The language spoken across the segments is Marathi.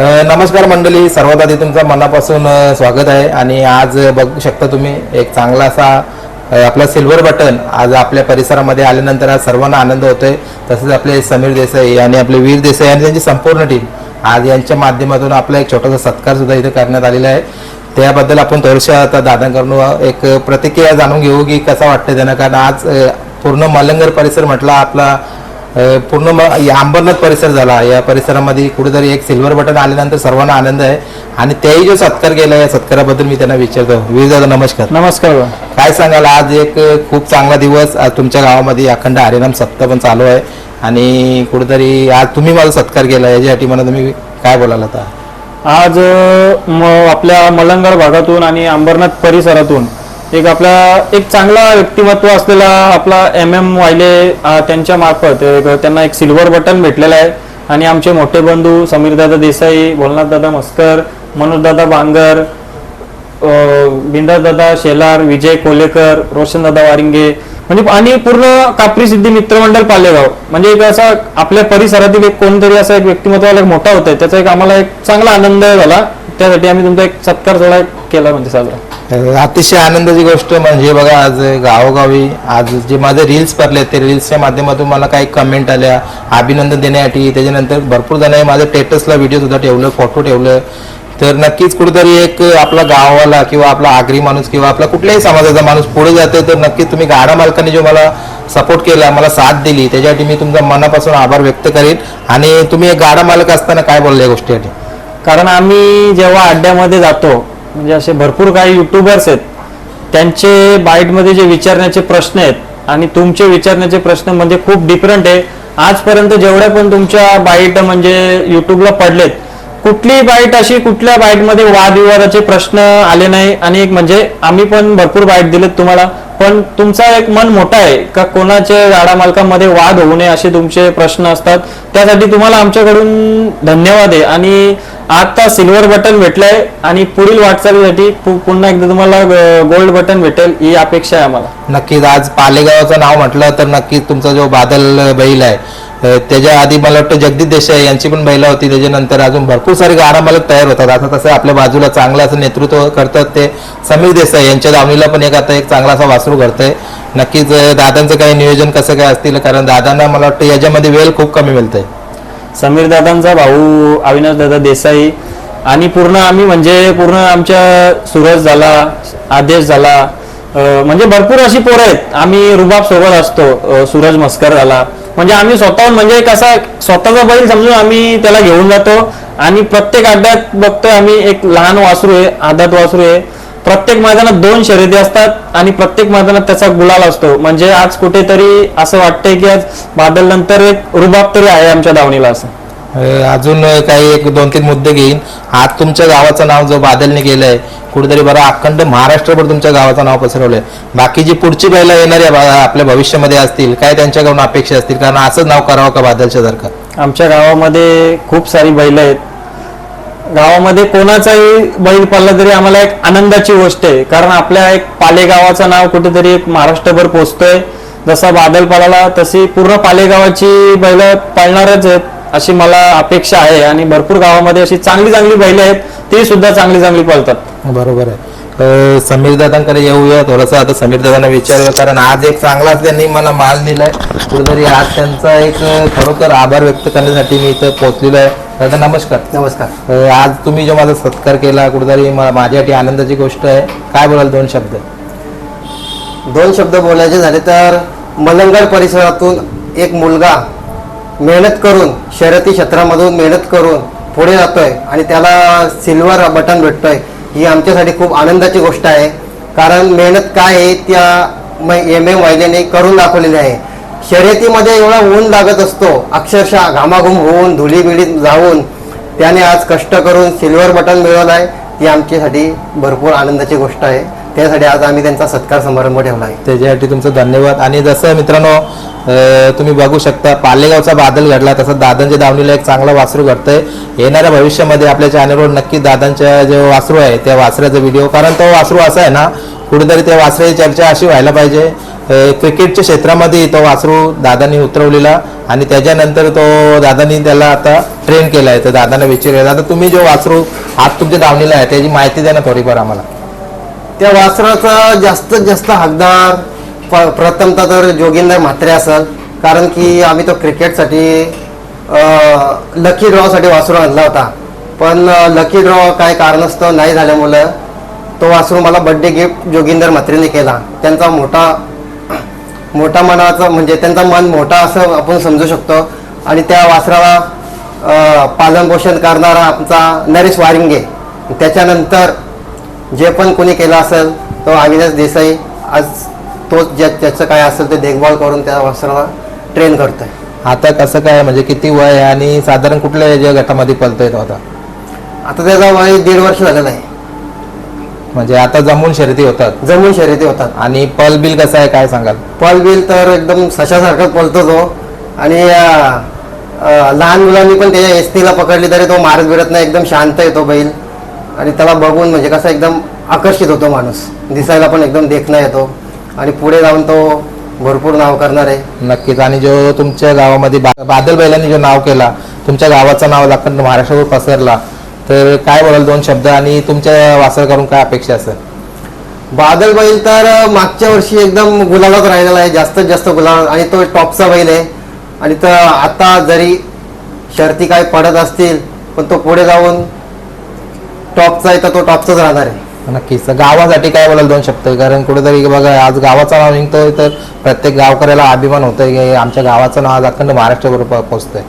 नमस्कार मंडळी सर्वात आधी तुमचं मनापासून स्वागत आहे. आणि आज बघू शकता तुम्ही एक चांगला असा आपला सिल्वर बटन आज आपल्या परिसरामध्ये आल्यानंतर आज सर्वांना आनंद होतोय. तसेच आपले समीर देसाई आणि आपले वीर देसाई आणि त्यांची संपूर्ण टीम आज यांच्या माध्यमातून आपला एक छोटासा सत्कार सुद्धा इथे करण्यात आलेला आहे. त्याबद्दल आपण थोडशा आता दादांकडून एक प्रतिक्रिया जाणून घेऊ की कसा वाटतं त्यांना? कारण आज पूर्ण मलंगर परिसर म्हटला आपला पूर्ण म- या अंबरनाथ परिसर झाला. या परिसरामध्ये कुठेतरी एक सिल्वर बटन आल्यानंतर सर्वांना आनंद आहे. आणि त्याही जो सत्कार केला या सत्काराबद्दल मी त्यांना विचारतो. वीर दादा नमस्कार नमस्कार. काय सांगाल? आज एक खूप चांगला दिवस. आज तुमच्या गावामध्ये अखंड हरिनाम सप्ताह पण चालू आहे. आणि कुठेतरी आज तुम्ही मला सत्कार केला याच्यासाठी मला तुम्ही काय बोलाल आता? आज म आपल्या मलंगड भागातून आणि अंबरनाथ परिसरातून एक आपला एक चांगला व्यक्तिमत्व असलेला आपला एम एम वायले त्यांच्या मार्फत त्यांना एक सिल्वर बटन भेटलेलं आहे. आणि आमचे मोठे बंधू समीरदादा देसाई भोलनाथदादा मस्कर मनोजदादा बांगर दादा शेलार विजय कोलेकर रोशनदादा वारिंगे म्हणजे आणि पूर्ण कापरी सिद्धी मित्रमंडळ पालेगाव. म्हणजे एक असा आपल्या परिसरातील एक कोणतरी असा एक व्यक्तिमत्वाला एक मोठा होता त्याचा एक आम्हाला एक चांगला आनंद झाला. त्यासाठी आम्ही तुमचा एक सत्कार थोडा केला म्हणजे साजरा. अतिशय आनंदाची गोष्ट म्हणजे बघा आज गावोगावी आज जे माझे रील्स पडले ते रील्सच्या माध्यमातून मला काही कमेंट आल्या अभिनंदन देण्यासाठी. त्याच्यानंतर भरपूर जणांनी माझं स्टेटसला व्हिडिओ सुद्धा ठेवलं फोटो ठेवलं. तर नक्कीच कुठेतरी एक आपला गावाला किंवा आपला आगरी माणूस किंवा आपला कुठल्याही समाजाचा माणूस पुढे जातोय तर नक्कीच तुम्ही गाडा मालकाने जो मला सपोर्ट केला मला साथ दिली त्याच्यासाठी मी तुमचा मनापासून आभार व्यक्त करेन. आणि तुम्ही एक गाडा मालक असताना काय बोलले या गोष्टीसाठी? कारण आम्ही जेव्हा अड्ड्यामध्ये जातो म्हणजे असे भरपूर काही युट्यूबर्स आहेत. त्यांचे बाईटमध्ये जे विचारण्याचे प्रश्न आहेत आणि तुमचे विचारण्याचे प्रश्न म्हणजे खूप डिफरंट आहे. आजपर्यंत जेवढ्या पण तुमच्या बाईट म्हणजे युट्यूबला पडलेत कुठलीही बाईट अशी कुठल्या बाईटमध्ये वादविवादाचे प्रश्न आले नाही. आणि एक म्हणजे आम्ही पण भरपूर बाईट दिलेत तुम्हाला पण तुमचा एक मन मोठा आहे का कोणाचे गाडा मालकांमध्ये वाद होऊ नये असे तुमचे प्रश्न असतात. त्यासाठी तुम्हाला आमच्याकडून धन्यवाद आहे. आणि आता सिल्वर बटन भेटलंय आणि पुढील वाटचालीसाठी पु- पुन्हा एकदा तुम्हाला गोल्ड बटन भेटेल ही अपेक्षा आहे आम्हाला. नक्कीच आज पालेगावचं नाव म्हटलं तर नक्कीच तुमचा जो बादल बैल आहे अ, त्याच्या आधी मला वाटतं जगदीश देसाई यांची पण बैला होती त्याच्यानंतर अजून भरपूर सारे गाडा मालक तयार होतात. आता तसं आपल्या बाजूला चांगलं असं नेतृत्व करतात ते समीर देसाई यांच्या दावणीला पण एक आता एक चांगला असा वासरू करतंय नक्कीच अ, दादांचं काही नियोजन कसं काय असतील कारण दादांना मला वाटतं याच्यामध्ये वेळ खूप कमी मिळतंय. समीर दादांचा भाऊ अविनाश दादा देसाई आणि पूर्ण आम्ही म्हणजे पूर्ण आमच्या सूरज झाला आदेश झाला. म्हणजे भरपूर अशी पोरं आहेत. आम्ही रुबाब सोबत असतो सूरज मस्कर झाला. म्हणजे आम्ही स्वतःहून म्हणजे कसा स्वतःचा बैल समजून आम्ही त्याला घेऊन जातो. आणि प्रत्येक अड्ड्यात बघतोय आम्ही एक लहान वासरू आहे आदात वासरू आहे. प्रत्येक मैदानात दोन शर्यती असतात आणि प्रत्येक मैदानात त्याचा गुलाल असतो. म्हणजे आज कुठेतरी असं वाटतंय की आज बादल नंतर एक रुबाब तरी आहे आमच्या दावणीला असं. अजून काही एक दोन तीन मुद्दे घेईन. आज तुमच्या गावाचं नाव जो बादलने केलंय कुठेतरी बरं अखंड महाराष्ट्रभर तुमच्या गावाचं नाव पसरवलंय. बाकी जी पुढची बैला येणाऱ्या भा- आपल्या भविष्यामध्ये असतील काय त्यांच्याकडून अपेक्षा असतील? कारण असंच नाव करावं का बादलच्या सारखं? आमच्या गावामध्ये खूप सारी बैल आहेत. गावामध्ये कोणाचाही बैल पडला तरी आम्हाला एक आनंदाची गोष्ट आहे. कारण आपल्या एक पालेगावाचं नाव कुठेतरी एक महाराष्ट्रभर पोचतोय. जसा बादल पाळाला तशी पूर्ण पालेगावाची बैल पाळणारच आहेत अशी मला अपेक्षा आहे. आणि भरपूर गावामध्ये अशी चांगली चांगली बैल आहेत ती सुद्धा चांगली चांगली पळतात. बरोबर आहे. समीर दादांकडे येऊया थोडंसं. आता समीर दादांना विचारूया कारण आज एक चांगलाच त्यांनी मला माल दिलाय. कुठेतरी आज त्यांचा एक खरोखर आभार व्यक्त करण्यासाठी मी इथं पोहोचलेलो आहे. दादा नमस्कार. नमस्कार. अ, आज तुम्ही जो माझा सत्कार केला कुठेतरी मा- माझ्यासाठी आनंदाची गोष्ट आहे. काय बोलाल दोन शब्द? दोन शब्द बोलायचे झाले तर मलंगड परिसरातून एक मुलगा मेहनत करून शर्यती क्षेत्रामधून मेहनत करून पुढे जातोय आणि त्याला सिल्वर बटन भेटतोय ही आमच्यासाठी खूप आनंदाची गोष्ट आहे. कारण मेहनत काय आहे त्या एम एम वायलेने करून दाखवलेली आहे. शर्यतीमध्ये एवढा ऊन लागत असतो अक्षरशः घामाघूम होऊन धुलीबिलीत जाऊन त्याने आज कष्ट करून सिल्वर बटन मिळवलं आहे. ती आमच्यासाठी भरपूर आनंदाची गोष्ट आहे. त्यासाठी आज आम्ही त्यांचा सत्कार समारंभ ठेवला आहे. त्याच्यासाठी तुमचं धन्यवाद. आणि जसं मित्रांनो तुम्ही बघू शकता पालेगावचा बादल घडला तसं दादांच्या दावणीला एक चांगला वासरू घडतंय. येणाऱ्या भविष्यामध्ये आपल्या चॅनलवर नक्की दादांच्या जे वासरू आहे त्या वासऱ्याचा व्हिडिओ कारण तो वासरू असा आहे ना कुठेतरी त्या वासराची चर्चा अशी व्हायला पाहिजे. क्रिकेटच्या क्षेत्रामध्ये तो वासरू दादानी उतरवलेला आणि त्याच्यानंतर तो दादानी त्याला आता ट्रेन केला आहे तर दादाने विचारलं दादा तुम्ही जो वासरू आज तुमच्या दावणीला आहे त्याची माहिती द्या ना थोडीफार आम्हाला. त्या वासराचा जास्तीत जास्त हकदार प प्रथमतः तर जोगिंदर म्हात्रे असेल. कारण की आम्ही तो क्रिकेटसाठी लकी ड्रॉसाठी वासरू आणला होता. पण लकी ड्रॉ काय कारणास्तव नाही झाल्यामुळं तो वासरू मला बड्डे गिफ्ट जोगिंदर म्हात्रेने केला. त्यांचा मोठा मोठा मनाचा म्हणजे त्यांचा मन मोठा असं आपण समजू शकतो. आणि त्या वासराला पालनपोषण करणारा आमचा नरेश वारिंगे. त्याच्यानंतर जे पण कोणी केलं असेल तो अविनाश देसाई. आज तो ज्या त्याचं काय असेल ते देखभाल करून त्या वासराला ट्रेन करतोय. आता कसं काय म्हणजे किती वय आहे आणि साधारण कुठल्या गटामध्ये पलतोय तो आता? आता त्याचा वय दीड वर्ष झालेला आहे. म्हणजे आता जमून शर्यती होतात. जमून शर्यती होतात. आणि पल बिल कसं आहे काय सांगाल? पल बिल तर एकदम सशासारखा पलतो तो. आणि अं, अं, लहान मुलांनी पण त्याच्या एसटीला पकडली तरी तो मारत बिरत नाही एकदम शांत आहे तो बैल. आणि त्याला बघून म्हणजे कसं एकदम आकर्षित होतो माणूस. दिसायला पण एकदम देखणं येतो आणि पुढे जाऊन तो भरपूर नाव करणार आहे. नक्कीच. आणि जो तुमच्या गावामध्ये बा- बादल बैलांनी जो नाव केला तुमच्या गावाचं नाव दाखल महाराष्ट्रावर पसरला. तर काय बोलाल दोन शब्द आणि तुमच्या वासर करून काय अपेक्षा असेल बादल बैल तर मागच्या वर्षी एकदम गुलालात राहिलेला आहे जास्तीत जास्त गुलाल आणि तो टॉपचा बैल आहे. आणि तर आता जरी शर्ती काय पडत असतील पण तो पुढे जाऊन टॉपचा आहे तर तो टॉपचाच राहणार आहे. नक्कीच. गावासाठी काय बोलाल दोन शब्द? कारण कुठेतरी बघा आज गावाचं नाव निघतोय तर प्रत्येक गावकऱ्याला अभिमान होतोय की आमच्या गावाचं नाव आज अखंड महाराष्ट्रभर पोहोचतंय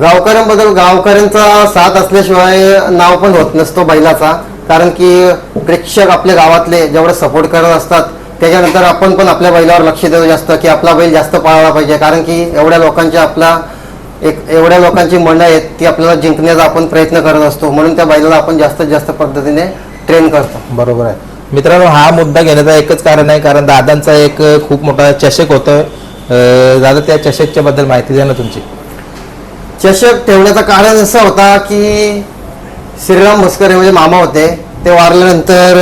गावकऱ्यांबद्दल गावकऱ्यांचा साथ असल्याशिवाय नाव पण होत नसतो बैलाचा. कारण की प्रेक्षक आपल्या गावातले जेवढे सपोर्ट करत असतात त्याच्यानंतर आपण पण आपल्या बैलावर लक्ष देतो जास्त की आपला बैल जास्त पाळला पाहिजे. कारण की एवढ्या लोकांच्या आपला एक एवढ्या लोकांची मनं आहेत ती आपल्याला जिंकण्याचा आपण प्रयत्न करत असतो. म्हणून त्या बैलाला आपण जास्तीत जास्त पद्धतीने ट्रेन करतो. बरोबर आहे. मित्रांनो हा मुद्दा घेण्याचं एकच कारण आहे. कारण दादांचा एक खूप मोठा चषक होतं. दादा त्या चषकच्या बद्दल माहिती द्या ना तुमची. चषक ठेवण्याचं कारण असं होता की श्रीराम भस्करे म्हणजे मामा होते. ते वारल्यानंतर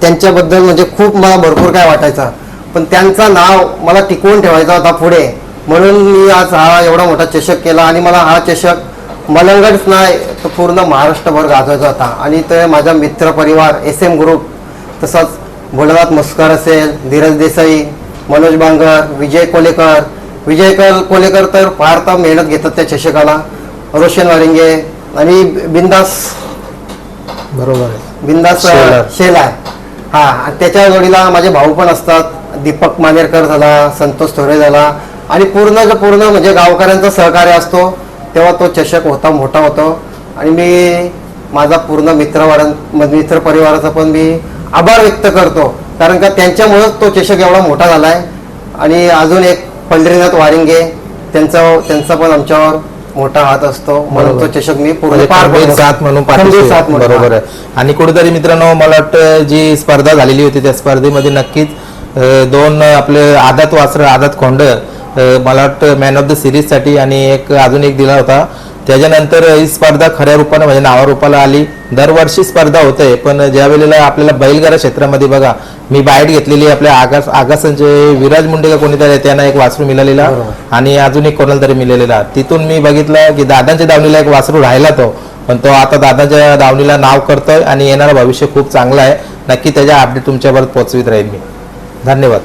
त्यांच्याबद्दल म्हणजे खूप मला भरपूर काय वाटायचं. पण त्यांचं नाव मला टिकवून ठेवायचा होता पुढे. म्हणून मी आज हा एवढा मोठा चषक केला आणि मला हा चषक मलंगडच नाही तर पूर्ण महाराष्ट्रभर गाजवायचा होता. आणि ते माझा मित्र परिवार एस एम ग्रुप तसंच भोलेनाथ मुस्कर असेल धीरज देसाई मनोज बांगर विजय कोलेकर विजय कल कोलेकर तर फार तर मेहनत घेतात त्या चषकाला. रोशन वारिंगे आणि बिंदास. बरोबर आहे. बिंदास. शेल आहे हा त्याच्या जोडीला माझे भाऊ पण असतात. दीपक मानेरकर झाला संतोष थोरे झाला. आणि पूर्णच्या पूर्ण म्हणजे गावकऱ्यांचा सहकार्य असतो. तेव्हा तो चषक होता मोठा होतो. आणि मी माझा पूर्ण मित्रवारां मित्र परिवाराचा पण मी आभार व्यक्त करतो. कारण का त्यांच्यामुळेच तो चषक एवढा मोठा झाला आहे आणि अजून एक पंढरीनाथ वारिंगे त्यांचा त्यांचा पण आमच्यावर मोठा हात असतो म्हणून. तो चषक मी पूर्ण म्हणजे पार खंबीर पडतो. साथ म्हणून खंबीर साथ म्हणून. बरोबर आहे आणि कुठेतरी मित्रांनो मला वाटतं जी स्पर्धा झालेली होती त्या स्पर्धेमध्ये नक्कीच अं, दोन आपले आदात वासर आदात खोंड अं, मला वाटतं मॅन ऑफ द सिरीजसाठी आणि एक अजून एक दिला होता त्याच्यानंतर ही स्पर्धा खऱ्या रूपानं म्हणजे नावारूपाला आली. दरवर्षी स्पर्धा होते पण ज्या वेळेला आपल्याला बैलगाडा क्षेत्रामध्ये बघा मी बाईट घेतलेली आपल्या आगास आगासांचे विराज मुंडे का कोणीतरी आहे, त्यांना एक वासरू मिळालेला. आणि अजून एक कोणाला तरी मिळालेला. तिथून मी बघितलं की दादांच्या दावणीला एक वासरू राहिला तो. पण तो आता दादाच्या दावणीला नाव करतोय आणि येणारं भविष्य खूप चांगलं आहे. नक्की त्याच्या अपडेट तुमच्यापर्यंत पोहोचवित राहील मी. धन्यवाद.